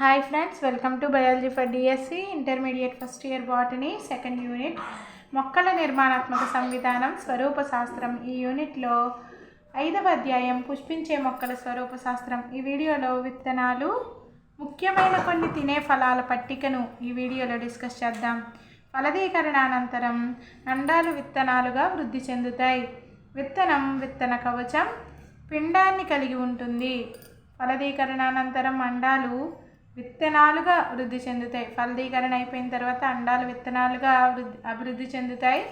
Hi friends welcome to biology for DSC intermediate first year botany second unit మొక్కల నిర్మాణాత్మక సంవిధానం స్వరూప శాస్త్రం. ఈ యూనిట్లో ఐదవ అధ్యాయం పుష్పించే మొక్కల స్వరూప శాస్త్రం. ఈ వీడియోలో విత్తనాలు ముఖ్యమైన కొన్ని తినే ఫలాల పట్టికను ఈ వీడియోలో డిస్కస్ చేద్దాం. ఫలదీకరణ అనంతరం అండాలు విత్తనాలుగా వృద్ధి చెందుతాయి. విత్తనం విత్తన కవచం పిండాన్ని కలిగి ఉంటుంది. ఫలదీకరణ అనంతరం అండాలు విత్తనాలుగా వృద్ధి చెందుతాయి. ఫలదీకరణ అయిపోయిన తర్వాత అండాలు విత్తనాలుగా అభివృద్ధి అభివృద్ధి చెందుతాయి.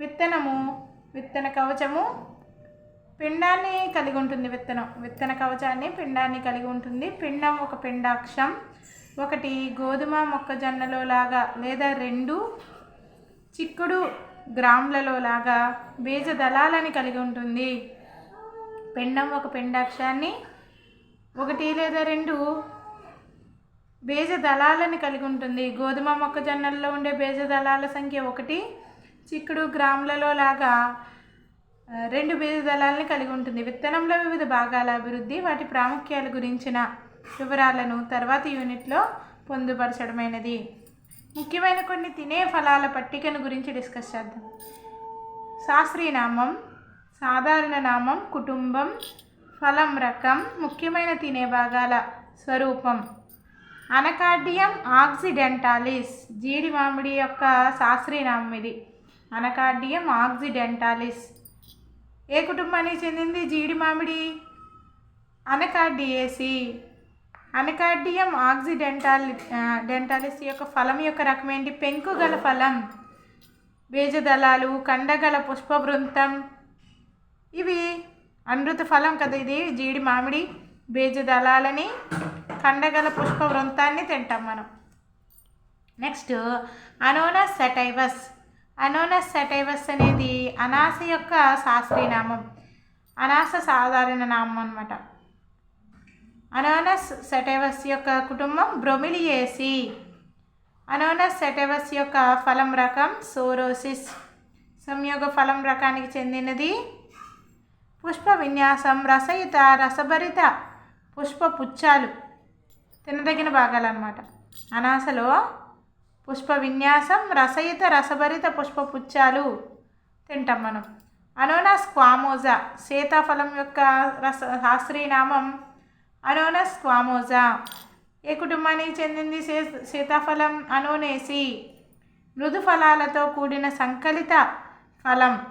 విత్తనము విత్తన కవచము పిండాన్ని కలిగి ఉంటుంది విత్తనం. విత్తన కవచాన్ని పిండాన్ని కలిగి ఉంటుంది. పిండం ఒక పిండాక్షం ఒకటి గోధుమ మొక్కజొన్నలో లాగా లేదా రెండు చిక్కుడు గ్రాములలో లాగా బీజ దళాలని కలిగి ఉంటుంది. పిండం ఒక పిండాక్షాన్ని ఒకటి లేదా రెండు బీజ దళాలను కలిగి ఉంటుంది. గోధుమ మొక్కజొన్నల్లో ఉండే బీజ దళాల సంఖ్య ఒకటి చిక్కుడు గ్రాములలో లాగా రెండు బీజ దళాలని కలిగి ఉంటుంది. విత్తనంలో వివిధ భాగాల అభివృద్ధి వాటి ప్రాముఖ్యాల గురించిన వివరాలను తర్వాతి యూనిట్లో పొందుపరచడమైనది. ముఖ్యమైన కొన్ని తినే ఫలాల పట్టికను గురించి డిస్కస్ చేద్దాం. శాస్త్రీయ నామం సాధారణ నామం కుటుంబం ఫలం రకం ముఖ్యమైన తినే భాగాల స్వరూపం. అనకార్డియం ఆక్సిడెంటాలిస్. జీడి మామిడి యొక్క శాస్త్రీయనామం ఇది. అనకార్డియం ఆక్సిడెంటాలిస్. ఏ కుటుంబానికి చెందింది జీడి మామిడి అనకార్డియేసి. అనకార్డియం ఆక్సిడెంటాలి డెంటాలిస్ యొక్క ఫలం యొక్క రకం ఏంటి? పెంకుగల ఫలం. బీజదళాలు కండగల పుష్పవృంతం. ఇవి అమృత ఫలం కదా ఇది. జీడి మామిడి బీజదళాలని కండగల పుష్ప వృంతాన్ని తింటాం మనం. నెక్స్ట్ అనోనస్ సెటైవస్ అనోనస్ సెటైవస్ అనేది అనాస యొక్క శాస్త్రీయ నామం అనాస సాధారణ నామం అనమాట అనోనస్ సెటైవస్ యొక్క కుటుంబం బ్రొమిలియేసి అనోనస్ సెటైవస్ యొక్క ఫలం రకం సోరోసిస్. సంయోగ ఫలం రకానికి చెందినది పుష్ప విన్యాసం రసయుత రసభరిత పుష్ప పుచ్చాలు తినదగిన భాగాలన్నమాట. అనాసలో పుష్ప విన్యాసం రసయుత రసభరిత పుష్ప పుచ్చాలు తింటాం మనం. అనోనస్ క్వామోజా సీతాఫలం యొక్క రస శాస్త్రీయ నామం అనోనస్ క్వామోజా ఏ కుటుంబానికి చెందింది సీ సీతాఫలం? అనోనేసి మృదు ఫలాలతో కూడిన సంకలిత ఫలం.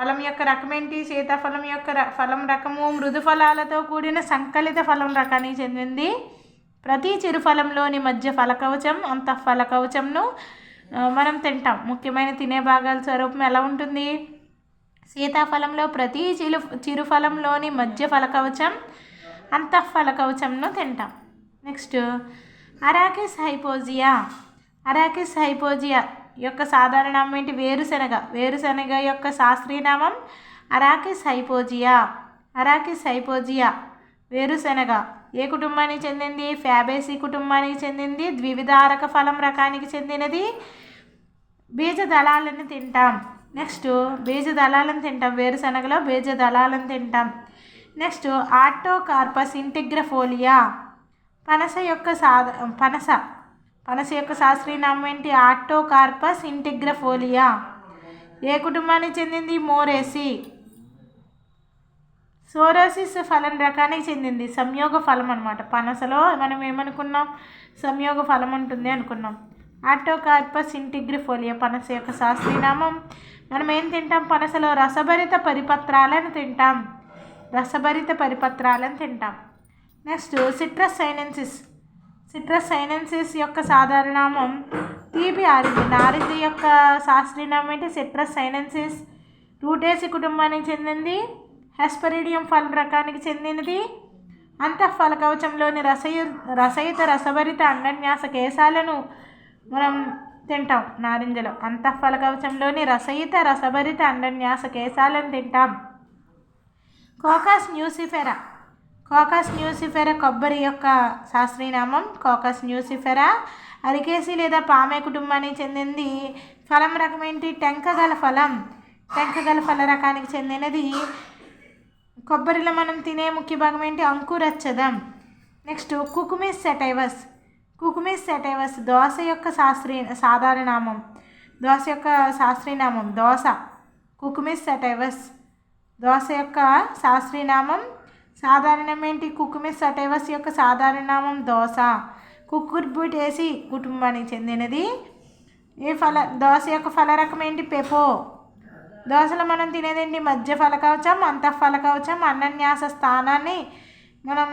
ఫలం యొక్క రకం ఏంటి? సీతాఫలం యొక్క ర- ఫలం రకము మృదు ఫలాలతో కూడిన సంకలిత ఫలం రకానికి చెందింది ప్రతి చిరుఫలంలోని మధ్య ఫలకవచం అంత ఫలకవచంను మనం తింటాం. ముఖ్యమైన తినే భాగాల స్వరూపం ఎలా ఉంటుంది? సీతాఫలంలో ప్రతి చిరు చిరుఫలంలోని మధ్య ఫలకవచం అంత ఫలకవచంను తింటాం. నెక్స్ట్ అరాకిస్ హైపోజియా. అరాకిస్ హైపోజియా యొక్క సాధారణ నామం ఏంటి? వేరుశనగ. వేరుశనగ యొక్క శాస్త్రీయ నామం అరాకిస్ హైపోజియా. అరాకిస్ హైపోజియా వేరుశనగ. ఏ కుటుంబానికి చెందింది? ఫ్యాబేసి కుటుంబానికి చెందింది. ద్వివిధారక ఫలం రకానికి చెందినది. బీజ దళాలను తింటాం. నెక్స్ట్ బీజ దళాలను తింటాం. వేరుశనగలో బీజ దళాలను తింటాం. Next artocarpus integrifolia. పనస యొక్క సాధ పనస. పనస యొక్క శాస్త్రీయనామం ఏంటి? ఆర్టోకార్పస్ ఇంటిగ్రఫోలియా. ఏ కుటుంబానికి చెందింది? మోరేసి. సోరోసిస్ ఫలం రకానికి చెందింది. సంయోగ ఫలం అనమాట పనసలో మనం ఏమనుకున్నాం? సంయోగ ఫలం ఉంటుంది అనుకున్నాం. ఆటోకార్పస్ ఇంటిగ్రిఫోలియా పనస యొక్క శాస్త్రీయ నామం మనం ఏం తింటాం? పనసలో రసభరిత పరిపత్రాలను తింటాం. రసభరిత పరిపత్రాలను తింటాం. Next citrus sinensis. Citrus sinensis యొక్క సాధారణ నామం తీపి ఆరెంజ్ నారింజ యొక్క శాస్త్రీనామం ఏంటి? Citrus sinensis. రూటేసి కుటుంబానికి చెందింది. హెస్పరిడియం ఫలం రకానికి చెందినది. అంతఃఫల కవచంలోని రసయు రసయుత రసభరిత అండన్యాస కేశాలను మనం తింటాం నారింజలో. అంతఃఫల కవచంలోని రసయుత రసభరిత అండన్యాస కేశాలను తింటాం. కోకాస్ న్యూసిఫెరా. కోకాస్ న్యూసిఫెరా కొబ్బరి యొక్క శాస్త్రీనామం. కోకాస్ న్యూసిఫెరా అరికేసి లేదా పామే కుటుంబానికి చెందింది. ఫలం రకం ఏంటి టెంకగల ఫలం. టెంకగల ఫల రకానికి చెందినది. కొబ్బరిలో మనం తినే ముఖ్య భాగం ఏంటి? అంకురచ్చదం. నెక్స్ట్ కుకుమిస్ సెటైవస్. కుకుమిస్ సెటైవస్ దోశ యొక్క శాస్త్రీయ సాధారణనామం దోశ యొక్క శాస్త్రీయనామం దోశ. కుకుమిస్ సెటైవస్. దోశ యొక్క శాస్త్రీయనామం సాధారణం ఏంటి? కుకుమిస్ సెటైవస్ యొక్క సాధారణనామం దోశ. కుక్కుర్బుటేసి కుటుంబానికి చెందినది. ఈ ఫల దోశ యొక్క ఫల రకం ఏంటి? పెపో. దోశలు మనం తినేదేంటి? మధ్య ఫలకవచం అంత ఫలకవచం అన్నన్యాస స్థానాన్ని మనం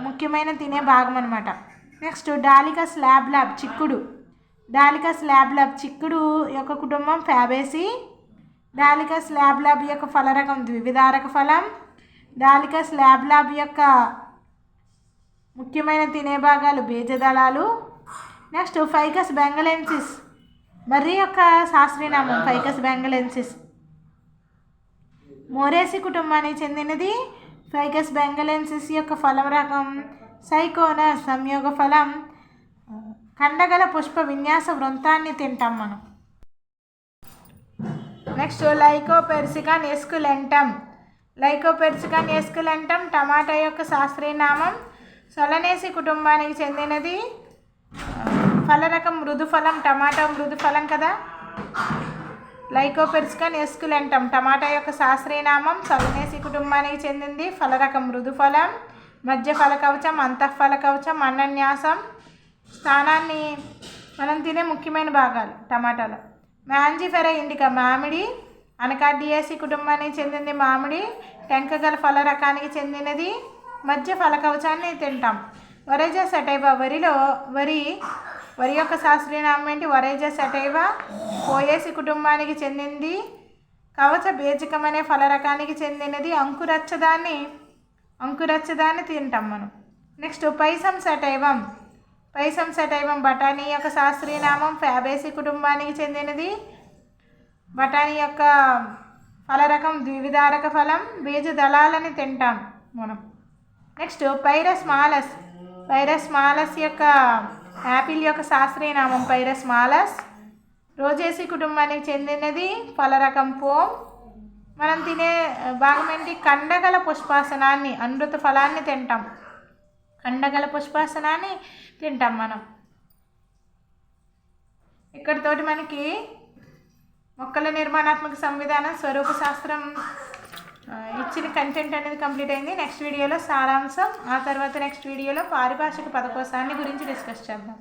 ముఖ్యమైన తినే భాగం అనమాట నెక్స్ట్ డాలిక స్లాబ్ ల్యాబ్ చిక్కుడు. డాలిక స్లాబ్ ల్యాబ్ చిక్కుడు యొక్క కుటుంబం ఫ్యాబేసి. డాలిక స్లాబ్ ల్యాబ్ యొక్క ఫలరకం ద్వివిధారక ఫలం. డాలిక ల్యాబ్ ల్యాబ్ యొక్క ముఖ్యమైన తినే భాగాలు బీజదళాలు. నెక్స్ట్ ఫైకస్ బెంగలెన్సిస్ మర్రి యొక్క శాస్త్రీయనామం ఫైకస్ బెంగలెన్సిస్ మోరేసి కుటుంబానికి చెందినది ఫైగస్ బెంగలెన్సిస్ యొక్క ఫలం రకం సైకోన సంయోగ ఫలం. కండగల పుష్ప విన్యాస వృంతాన్ని తింటాం మనం. నెక్స్ట్ లైకోపెర్సికాన్ ఎస్కులెంటం లైకోపెర్సికాన్ ఎస్కులెంటం టమాటా యొక్క శాస్త్రీయ నామం సొలనేసి కుటుంబానికి చెందినది ఫలరకం మృదుఫలం టమాటా మృదుఫలం కదా? లైకోపెర్సికన్ ఎస్కులెంటం టమాటా యొక్క శాస్త్రీయనామం నామం కుటుంబానికి చెందింది. ఫలరకం మృదుఫలం మధ్య ఫల కవచం అంతఃఫల కవచం అన్నన్యాసం స్థానాన్ని మనం తినే ముఖ్యమైన భాగాలు టమాటాలో. మ్యాంజిఫెర ఇండికా మామిడి అనకార్డియేసి కుటుంబానికి చెందింది మామిడి టెంకగల ఫల రకానికి చెందినది మధ్య ఫల కవచాన్ని తింటాం. వరేజా సటైబా వరిలో వరి వరి యొక్క శాస్త్రీయ నామం ఏంటి? వరేజా సటైవ పోయేసి కుటుంబానికి చెందింది. కవచ బీజకం అనే ఫల రకానికి చెందినది. అంకురచ్చదాన్ని అంకురచ్చదాన్ని తింటాం మనం. నెక్స్ట్ పైసం సటైవం పైసం సటైవం బఠానీ యొక్క శాస్త్రీయ నామం ఫ్యాబేసి కుటుంబానికి చెందినది. బఠానీ యొక్క ఫల రకం ద్వివిధారక ఫలం బీజ దళాలని తింటాం మనం. Next Pyrus malus. Pyrus malus యొక్క యాపిల్ యొక్క శాస్త్రీయ నామం పైరస్ మాలస్. రోజేసి కుటుంబానికి చెందినది ఫలరకం పోమ్ మనం తినే భాగం ఏంటి కండగల పుష్పాసనాన్ని అనృత ఫలాన్ని తింటాం. కండగల పుష్పాసనాన్ని తింటాం మనం. ఇక్కడితోటి మనకి మొక్కల నిర్మాణాత్మక సంవిధానం స్వరూప శాస్త్రం ఇచ్చిన కంటెంట్ అనేది కంప్లీట్ అయింది. నెక్స్ట్ వీడియోలో సారాంశం ఆ తర్వాత నెక్స్ట్ వీడియోలో పారిభాషిక పదకోశాన్ని గురించి డిస్కస్ చేద్దాం.